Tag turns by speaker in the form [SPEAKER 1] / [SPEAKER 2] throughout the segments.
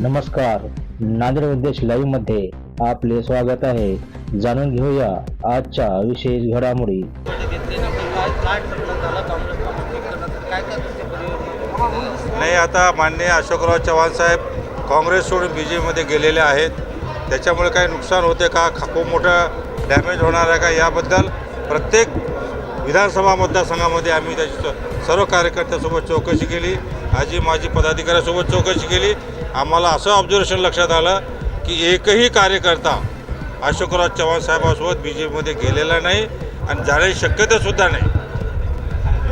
[SPEAKER 1] नमस्कार. नांदेड उद्देश लाईव्हमध्ये आपले स्वागत आहे. जाणून घेऊया आजच्या विशेष घडामोडी.
[SPEAKER 2] नाही आता माननीय अशोकराव चव्हाण साहेब काँग्रेस सोडून बी जे पीमध्ये गेलेले आहेत. त्याच्यामुळे काही नुकसान होते का? खूप मोठं डॅमेज होणार आहे का याबद्दल? प्रत्येक विधानसभा मतदारसंघामध्ये आम्ही त्याची सर्व कार्यकर्त्यांसोबत चौकशी केली. आजी माजी पदाधिकाऱ्यांसोबत चौकशी केली. आम्हाला असं ऑब्झर्वेशन लक्षात आलं की एकही कार्यकर्ता अशोकराव चव्हाण साहेबांसोबत बी जे पीमध्ये गेलेला नाही आणि जाण्याची शक्यतासुद्धा नाही.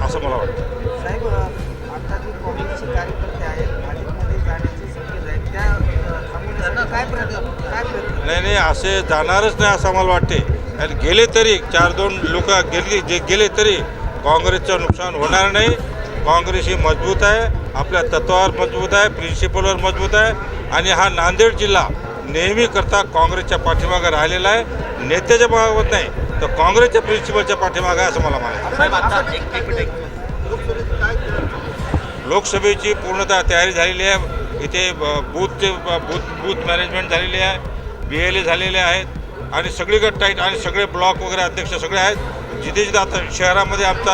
[SPEAKER 2] असं मला वाटतं.
[SPEAKER 3] साहेब आता जे काँग्रेसचे कार्यकर्ते आहेत भाजपमध्ये जाण्याची शक्यता आहे त्या अ, थांबवण्यासाठी काय प्रयत्न काय प्रयत्न
[SPEAKER 2] नाही नाही असे जाणारच नाही असं मला वाटते. आणि गेले तरी चार दोन लोक गेले जे गेले तरी काँग्रेसचं नुकसान होणार नाही. काँग्रेस ही मजबूत आहे. आपल्या तत्वावर मजबूत आहे प्रिन्सिपलवर मजबूत आहे. आणि हा नांदेड जिल्हा नेहमी करता काँग्रेसच्या पाठीमागे राहिलेला आहे. नेत्याच्या मागत नाही तर काँग्रेसच्या प्रिन्सिपलच्या पाठीमागे आहे असं मला म्हणायचं लोकसभेची पूर्णतः तयारी झालेली आहे. इथे बूथचे बूथ बूथ मॅनेजमेंट झालेली आहे. बी एल ए झालेले आहेत. आणि सगळीकडे टाईट आणि सगळे ब्लॉक वगैरे अध्यक्ष सगळे आहेत. जिथे जिथे आता शहरामध्ये आमचा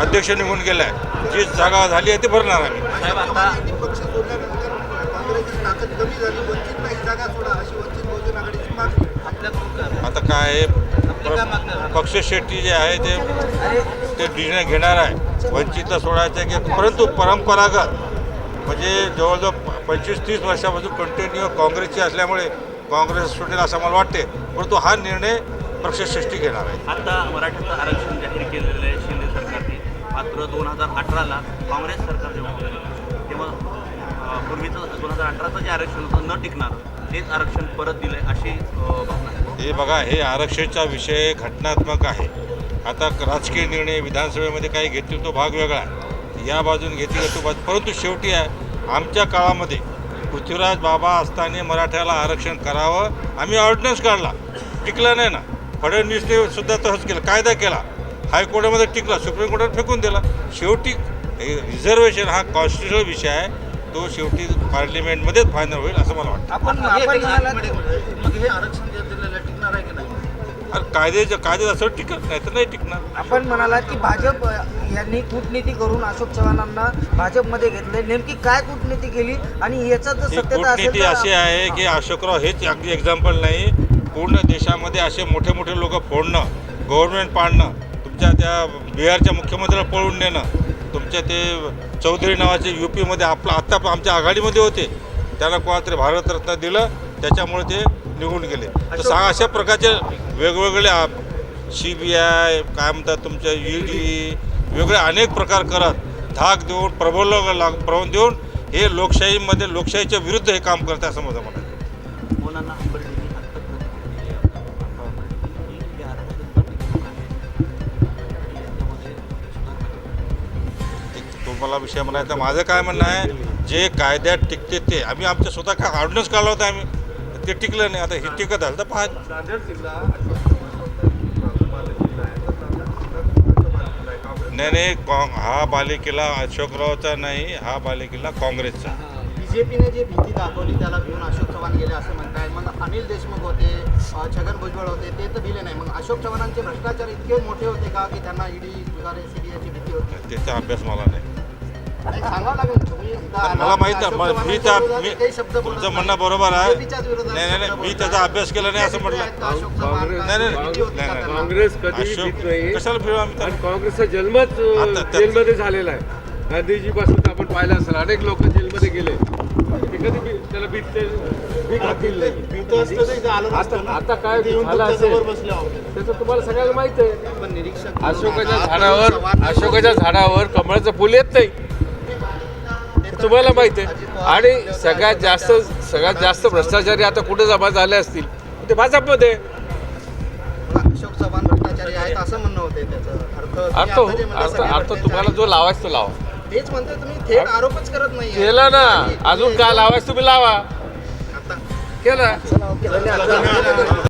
[SPEAKER 2] अध्यक्ष निघून गेला आहे जी जागा झाली आहे ती भरणार आम्ही.
[SPEAKER 3] साहेब आता
[SPEAKER 4] पक्ष सोडल्यानंतर काँग्रेसची ताकद कमी झाली. वंचित नाही. जागा सोडा अशी वंचित बहुजन आघाडीची मागणी
[SPEAKER 2] आता काय आहे, पक्ष शेट्टी जे आहे ते ते निर्णय घेणार आहे. वंचितला सोडायचं आहे की परंतु परंपरागत म्हणजे जवळजवळ पंचवीस तीस वर्षापासून कंटिन्यू काँग्रेसची असल्यामुळे काँग्रेस सुटेल असं मला वाटते परंतु हा निर्णय पक्षश्रेष्ठी घेणार आहे.
[SPEAKER 5] आता मराठ्याचं आरक्षण जाहीर केलेलं आहे शिंदे सरकारने. मात्र दोन हजार अठराला काँग्रेस सरकार जेव्हा तेव्हा पूर्वीचं दोन हजार अठराचं जे आरक्षण होतं न टिकणारं तेच आरक्षण परत दिलं आहे अशी भावना
[SPEAKER 2] हे बघा हे आरक्षणाचा विषय घटनात्मक आहे. आता राजकीय निर्णय विधानसभेमध्ये काही घेतील तो भाग वेगळा आहे. या बाजून घेतील तो बाजू परंतु शेवटी आहे आमच्या काळामध्ये पृथ्वीराज बाबा असताना मराठ्याला आरक्षण करावं आम्ही ऑर्डिनन्स काढला. टिकला नाही ना. फडणवीसने सुद्धा तसंच केलं कायदा केला. हायकोर्टामध्ये टिकला सुप्रीम कोर्टात फेकून दिला. शेवटी रिझर्वेशन हा कॉन्स्टिट्युशनल विषय आहे. तो शेवटी पार्लिमेंटमध्येच फायनल होईल असं मला वाटतं.
[SPEAKER 3] आपण आपण म्हणालात
[SPEAKER 4] मग हे आरक्षण जे दिलेलं आहे, टिकणार आहे की नाही?
[SPEAKER 2] अरे कायद्याच्या कायद्यात असं टिकत नाही तर नाही टिकणार.
[SPEAKER 3] आपण म्हणालात की भाजप यांनी कूटनीती करून अशोक चव्हाणांना भाजपमध्ये घेतले नेमकी काय कूटनीती केली? आणि याचा जर
[SPEAKER 2] ही
[SPEAKER 3] सत्यता असेल
[SPEAKER 2] कूटनीती
[SPEAKER 3] तर-
[SPEAKER 2] अशी आहे की अशोकराव हेच अगदी एक्झाम्पल नाही. पूर्ण देशामध्ये असे मोठे मोठे लोक फोडणं गव्हर्नमेंट पाडणं तुमच्या त्या बिहारच्या मुख्यमंत्र्याला पळून नेणं तुमच्या ते चौधरी नावाचे यू पीमध्ये आपलं आत्ता आमच्या आघाडीमध्ये होते त्यांना कोणातरी भारतरत्न दिलं त्याच्यामुळे ते निघून गेले. तर सा अशा प्रकारचे वेगवेगळे सी बी आय काय म्हणतात तुमच्या ई डी वेगळे अनेक प्रकार करत धाक देऊन प्रबोधन लाग प्रबोधन देऊन हे लोकशाहीमध्ये लोकशाहीच्या विरुद्ध हे काम करत आहे असं माझं म्हणणं एक तुम्हाला विषय म्हणायचा माझं काय म्हणणं आहे जे कायद्यात टिकते ते. आम्ही आमच्या स्वतः का ऑर्डिनन्स काढला होता आम्ही. ते टिकलं नाही. आता हे टिकत आलं तर पहा. नाही नाही काँ हा बालेकिल्ला अशोकरावचा नाही हा बालेकिल्ला काँग्रेसचा.
[SPEAKER 4] बीजेपीने जे भीती दाखवली त्याला भिवून अशोक चव्हाण गेले असं म्हणताय. मग अनिल देशमुख होते छगन भुजबळ होते ते तर भिले नाही. मग अशोक चव्हाणांचे भ्रष्टाचार इतके मोठे होते का की त्यांना ईडी सीबीआयची भीती होती?
[SPEAKER 2] त्याचा अभ्यास मला नाही. मला माहीत आहे म- त्या मी
[SPEAKER 4] काही शब्द बोलत
[SPEAKER 2] तुमचं. म्हणणं बरोबर आहे. नाही नाही नाही मी त्याचा
[SPEAKER 4] नाही.
[SPEAKER 2] अभ्यास केला नाही असं म्हटलं. नाही नाही?
[SPEAKER 6] काँग्रेस कधी
[SPEAKER 2] अशोक
[SPEAKER 6] नाही.
[SPEAKER 2] कशाला फिरू आम्ही
[SPEAKER 6] आणि काँग्रेसचा जन्मच अ,
[SPEAKER 2] आता त्या-
[SPEAKER 6] जेलमध्ये झालेला आहे. गांधीजीपासून तर आपण पाहिलं असेल अनेक लोक जेलमध्ये गेले. ते कधी भी- त्याला भीत ते भीक घातलेली नाही. आता आता काय झालं असेल? त्याचं तुम्हाला सगळ्याला माहीत आहे.
[SPEAKER 4] पण निरीक्षक
[SPEAKER 6] अशोकाच्या झाडावर अशोकाच्या झाडावर कमळाचं फुल येत नाही. तुम्हाला माहीत आहे. आणि सगळ्यात जास्त सगळ्यात जास्त भ्रष्टाचारी आता कुठे जमा झाले असतील? ते भाजपमध्ये.
[SPEAKER 4] अशोक चव्हाण भ्रष्टाचारी आहेत असं म्हणणं होते त्याचं. अर्थ तुम्ही
[SPEAKER 6] अर्थ
[SPEAKER 4] म्हणता
[SPEAKER 6] अर्थ अर्थ तुम्हाला. जो लावायचा तो लावा.
[SPEAKER 4] तेच म्हणतोय तुम्ही थेट आरोपच करत नाही
[SPEAKER 6] केला ना. अजून काय लावायचं तुम्ही लावा. केला.
[SPEAKER 3] चला ओके. धन्यवाद.